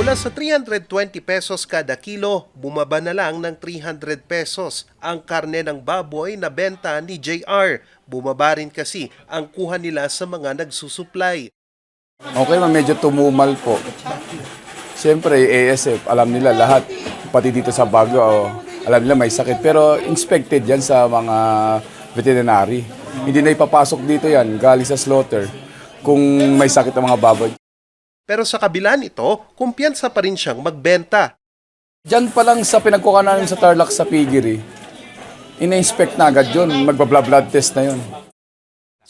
Mula sa 320 pesos kada kilo, bumaba na lang ng 300 pesos ang karne ng baboy na benta ni JR. Bumaba rin kasi ang kuha nila sa mga nagsusuplay. Okay, ma'am, medyo tumumal po. Siyempre, ASF, alam nila lahat. Pati dito sa Baguio, oh, alam nila may sakit. Pero inspected yan sa mga veterinary. Hindi na ipapasok dito yan, galing sa slaughter, kung may sakit ang mga baboy. Pero sa kabila nito, kumpiyansa pa rin siyang magbenta. Diyan pa lang sa pinagkuha namin sa Tarlac sa Piggery, ina-inspect na agad yun. Magbabla-blood test na yun.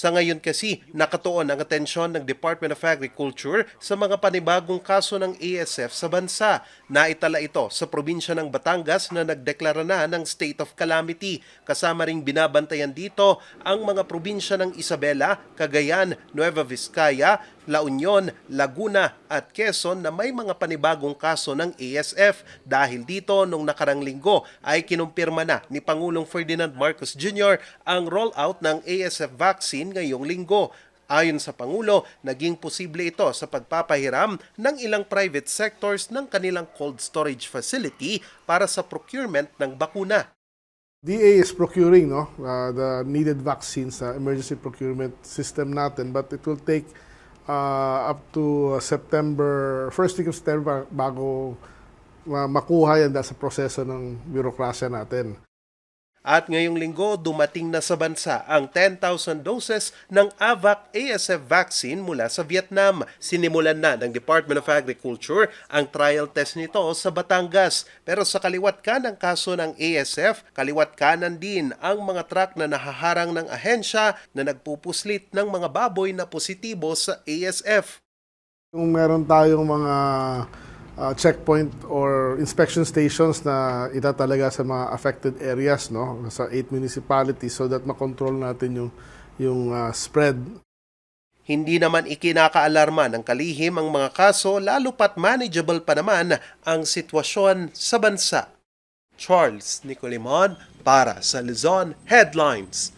Sa ngayon kasi, nakatuon ang atensyon ng Department of Agriculture sa mga panibagong kaso ng ASF sa bansa. Naitala ito sa probinsya ng Batangas na nagdeklara na ng state of calamity. Kasama ring binabantayan dito ang mga probinsya ng Isabela, Cagayan, Nueva Vizcaya, La Union, Laguna at Quezon na may mga panibagong kaso ng ASF. Dahil dito, nung nakarang linggo ay kinumpirma na ni Pangulong Ferdinand Marcos Jr. ang rollout ng ASF vaccine ngayong linggo. Ayon sa Pangulo, naging posible ito sa pagpapahiram ng ilang private sectors ng kanilang cold storage facility para sa procurement ng bakuna. DA is procuring no uh, the needed vaccines sa emergency procurement system natin but it will take uh, up to September first week of September bago uh, makuha yan dahil sa proseso ng birokrasya natin. At ngayong linggo, dumating na sa bansa ang 10,000 doses ng AVAC ASF vaccine mula sa Vietnam. Sinimulan na ng Department of Agriculture ang trial test nito sa Batangas. Pero sa kaliwat kanan kaso ng ASF, kaliwat kanan din ang mga truck na nahaharang ng ahensya na nagpupuslit ng mga baboy na positibo sa ASF. Kung meron tayong mga uh, checkpoint or inspection stations na itatalaga sa mga affected areas no sa eight municipalities so that makontrol natin yung yung uh, spread Hindi naman ikinakaalarma ng kalihim ang mga kaso lalo pat manageable pa naman ang sitwasyon sa bansa. Charles Nicolimon para sa Luzon Headlines.